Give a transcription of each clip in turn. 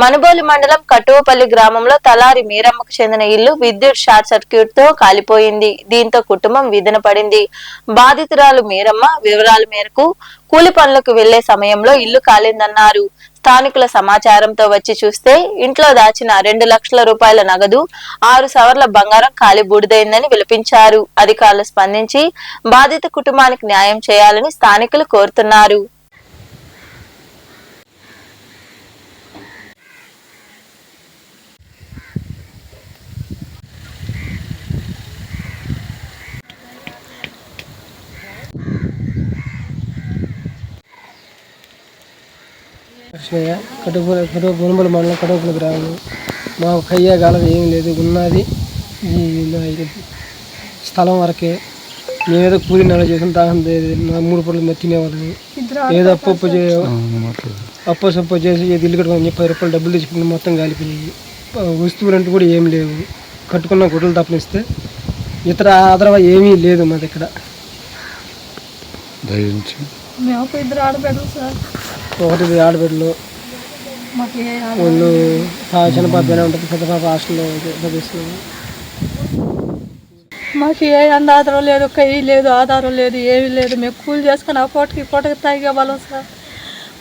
మనుబోలు మండలం కటువపల్లి గ్రామంలో తలారి మీరమ్మకు చెందిన ఇల్లు విద్యుత్ షార్ట్ సర్క్యూట్తో కాలిపోయింది. దీంతో కుటుంబం విధన పడింది. బాధితురాలు మీరమ్మ వివరాల మేరకు కూలి పనులకు వెళ్ళే సమయంలో ఇల్లు కాలిందన్నారు. స్థానికుల సమాచారంతో వచ్చి చూస్తే ఇంట్లో దాచిన రెండు లక్షల రూపాయల నగదు ఆరు సవర్ల బంగారం కాలి బూడిదైందని విలపించారు. అధికారులు స్పందించి బాధిత కుటుంబానికి న్యాయం చేయాలని స్థానికులు కోరుతున్నారు. కృష్ణయ్య కటుపుల కటుపు గుణముల మండలం కటుపుల గ్రామం. మా కయ్య గాలం ఏం లేదు ఉన్నది ఈ స్థలం వరకే. మేమేదో కూలి నెల చేసిన దాహం మూడు పూటలు మేము తినేవాళ్ళని ఏదో అప్పు అప్పు అప్పు సప్పు చేసి ఏదో ఇల్లు కట్టుకొని చెప్పి పది రూపాయలు డబ్బులు తెచ్చుకుని మొత్తం కాలిపోయినాయి. ఆ, వస్తువులు అంటూ కూడా ఏం లేవు. కట్టుకున్న గుడ్డలు తప్పనిస్తే ఇతర ఆదరవ ఏమీ లేదు మా దగ్గర దయించి మేము ఇద్దరు ఆడబిడ్డలు సార్. ఒకటి ఆడబిడ్డలు. వాళ్ళు చిన్న ఉంటుంది పెద్ద పాప హాస్టల్లో చదివిస్తున్నాను మాకు ఏ అంద ఆధారం లేదు కయ్యి లేదు ఆధారం లేదు ఏమీ లేదు. మేము కూలి చేసుకుని ఆ పూటకి పూటకి తాగే వాళ్ళం సార్.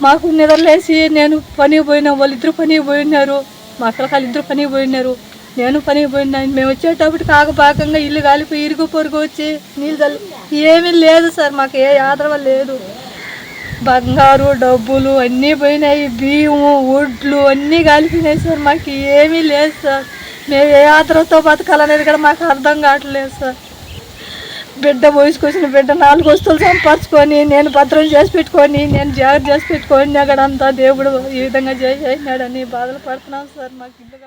మాకు నిద్రలేసి నేను పనికి పోయినా వాళ్ళు ఇద్దరు పనికి పోయినారు మా పిల్లకాయలు ఇద్దరు పనికి పోయినారు నేను పనికి పోయినా మేము వచ్చేటప్పటికి ఆగపాకంగా ఇల్లు కాలిపోయి ఇరుగు పొరుగు వచ్చి నీళ్ళు ఏమీ లేదు సార్ మాకు ఏ ఆధారం లేదు. బంగారు డబ్బులు అన్నీ పోయినాయి బియ్యము వడ్లు అన్నీ కలిపినాయి సార్. మాకు ఏమీ లేదు సార్. మేము ఏ ఆత్రతో బతకాలనేది కూడా మాకు అర్థం కావట్లేదు సార్. బిడ్డ పోసుకొచ్చిన బిడ్డ నాలుగు వస్తువులు సంపర్చుకొని నేను భద్రం చేసి పెట్టుకొని నేను జాగ్రత్త చేసి పెట్టుకొని అక్కడ అంతా దేవుడు ఈ విధంగా చేసినాడని బాధలు పడుతున్నాం సార్. మాకు ఇల్లు